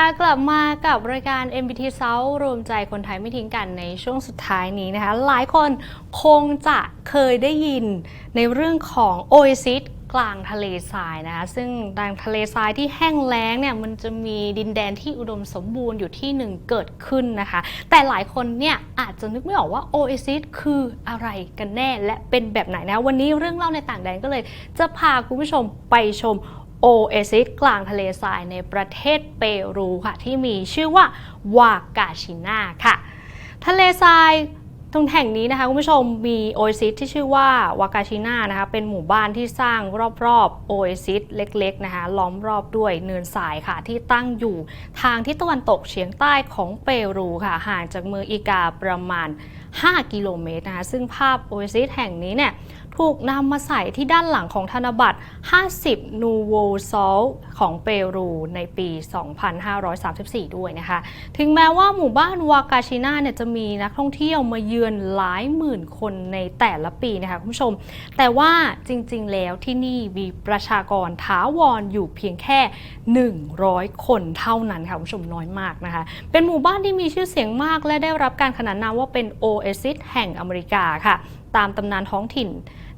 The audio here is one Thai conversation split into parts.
ค่ะกลับมากับรายการ MBT South รวมใจคนไทยไม่ทิ้งกันในช่วงสุดท้ายนี้นะคะ หลายคนคงจะเคยได้ยินในเรื่องของ Oasis กลางทะเลทรายนะคะซึ่งกลางทะเลทรายที่แห้งแล้งเนี่ยมันจะมีดินแดนที่อุดมสมบูรณ์อยู่ที่หนึ่งเกิดขึ้นนะคะ แต่หลายคนเนี่ยอาจจะนึกไม่ออกว่า Oasis คืออะไรกันแน่และเป็นแบบไหนนะ วันนี้เรื่องเล่าในต่างแดนก็เลย จะพาคุณผู้ชมไปชม โอเอซิสกลางทะเลทรายในประเทศเปรูค่ะ ที่มีชื่อว่าวากาชินาค่ะ ทะเลทรายตรงแห่งนี้นะคะคุณผู้ชมมีโอเอซิสที่ชื่อว่าวากาชินานะคะเป็นหมู่บ้านที่สร้างรอบๆโอเอซิสเล็กๆนะคะล้อมรอบด้วยเนินทรายค่ะ ที่ตั้งอยู่ทางทิศตะวันตกเฉียงใต้ของเปรูค่ะ ห่างจากเมืองอีกาประมาณ 5 กิโลเมตรนะคะซึ่งภาพโอเอซิสแห่งนี้เนี่ยถูกนำมาใส่ที่ด้านหลังของธนบัตร 50 นูโวซอลของเปรูในปี 2534 ด้วยนะคะ ถึงแม้ว่าหมู่บ้านวากาชิน่าเนี่ยจะมีนักท่องเที่ยวมาเยือนหลายหมื่นคนในแต่ละปีนะคะคุณผู้ชม แต่ว่าจริงๆ แล้วที่นี่มีประชากรถาวรอยู่เพียงแค่ 100 คนเท่านั้นค่ะคุณผู้ชมน้อยมากนะคะ เป็นหมู่บ้านที่มีชื่อเสียงมากและได้รับการขนานนามว่าเป็นโอเอซิสแห่งอเมริกาค่ะตามตำนานท้องถิ่น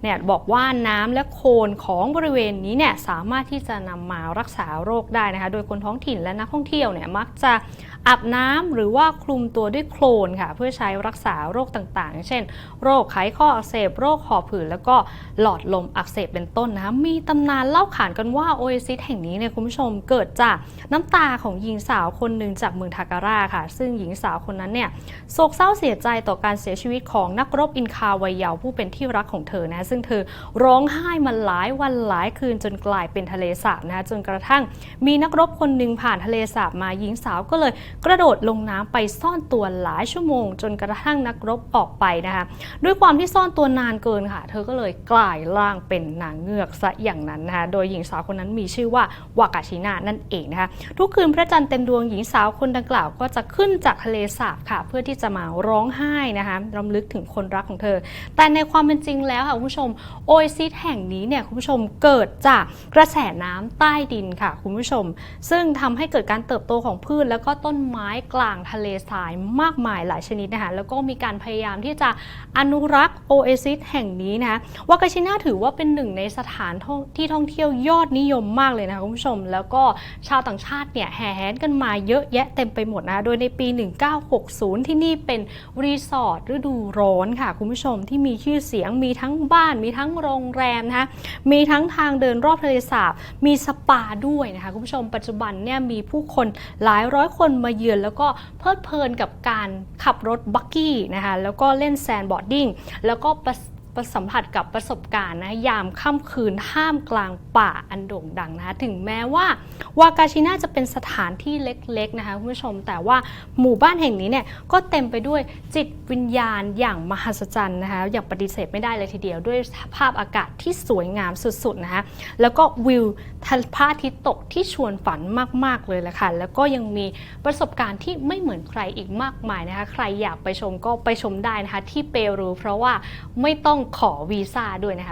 เนี่ยบอกว่าน้ำและโคลนของบริเวณนี้เนี่ยสามารถที่จะนำมารักษาโรคได้นะคะ โดยคนท้องถิ่นและนักท่องเที่ยวเนี่ยมักจะอาบน้ำหรือว่าคลุมตัวด้วยโคลนค่ะ เพื่อใช้รักษาโรคต่างๆ เช่น โรคไขข้ออักเสบ โรคหอบหืดแล้วก็หลอดลมอักเสบเป็นต้นนะคะมีตำนานเล่าขานกันว่าโอเอซิสแห่งนี้เนี่ยคุณผู้ชมเกิดจากน้ำตาของหญิงสาวคนหนึ่งจากเมืองทาการ่าค่ะ ซึ่งหญิงสาวคนนั้นเนี่ยโศกเศร้าเสียใจต่อการเสียชีวิตของนักรบอินคาวัยยาวผู้เป็นที่รักของเธอนะซึ่งเธอร้องไห้มาหลายวันหลายคืนจนกลายเป็นทะเลสาบนะจนกระทั่งมีนักรบคนหนึ่งผ่านทะเลสาบมาหญิงสาวก็เลยกระโดดลงน้ำไปซ่อนตัวหลายชั่วโมง จนกระทั่งนักรบออกไปนะคะด้วยความที่ซ่อนตัวนานเกินค่ะ เธอก็เลยกลายร่างเป็นนางเงือกซะอย่างนั้นนะคะโดยหญิงสาวคนนั้นมีชื่อว่าวากาชินานั่นเองนะคะทุกคืนพระจันทร์เต็มดวงหญิงสาวคนดังกล่าวก็จะขึ้นจากทะเลสาบค่ะ เพื่อที่จะมาร้องไห้นะคะรำลึกถึงคนรักของเธอแต่ในความเป็นจริงแล้วค่ะคุณผู้ชมโอเอซิสแห่งนี้เนี่ยคุณผู้ชมเกิดจากกระแสน้ำใต้ดินค่ะคุณผู้ชม ซึ่งทำให้เกิดการเติบโตของพืช แล้วก็ต้นไม้กลางทะเลทรายมากมายหลายชนิดนะคะแล้วก็มีการพยายามที่จะอนุรักษ์โอเอซิสแห่งนี้นะคะวากาชิน่าถือว่าเป็นหนึ่งในสถานที่ท่องเที่ยวยอดนิยมมากเลยนะคะคุณผู้ชม แล้วก็ชาวต่างชาติเนี่ยแห่แหนกันมาเยอะแยะเต็มไปหมดนะโดยในปี 1960 ที่นี่เป็นรีสอร์ทฤดูร้อนค่ะคุณผู้ชมที่มีชื่อเสียง มีทั้งบ้าน มีทั้งโรงแรมนะคะมีทั้งทางเดินรอบทะเลสาบ มีสปาด้วยนะคะคุณผู้ชมปัจจุบันเนี่ยมีผู้คนหลายร้อยคนมาเยือน แล้วก็เพลิดเพลินกับการขับรถบักกี้นะคะแล้วก็เล่นแซนด์บอร์ดดิ้งแล้วก็ สัมผัสกับประสบการณ์นะยามค่ำคืนท่ามกลางป่าอันโด่งดังนะคะถึงแม้ว่าวากาชิน่าจะเป็นสถานที่เล็กๆนะคะคุณผู้ชมแต่ว่าหมู่บ้านแห่งนี้เนี่ยก็เต็มไปด้วยจิตวิญญาณอย่างมหัศจรรย์นะคะอย่างปฏิเสธไม่ได้เลยทีเดียวด้วยภาพอากาศที่สวยงามสุดๆนะคะแล้วก็วิวพระอาทิตย์ตกที่ชวนฝันมากๆเลยแหละค่ะแล้วก็ยังมีประสบการณ์ที่ไม่เหมือนใครอีกมากมายนะคะใครอยากไปชมก็ไปชมได้นะคะที่เปรูเพราะว่าไม่ต้องขอวีซ่าด้วยนะคะ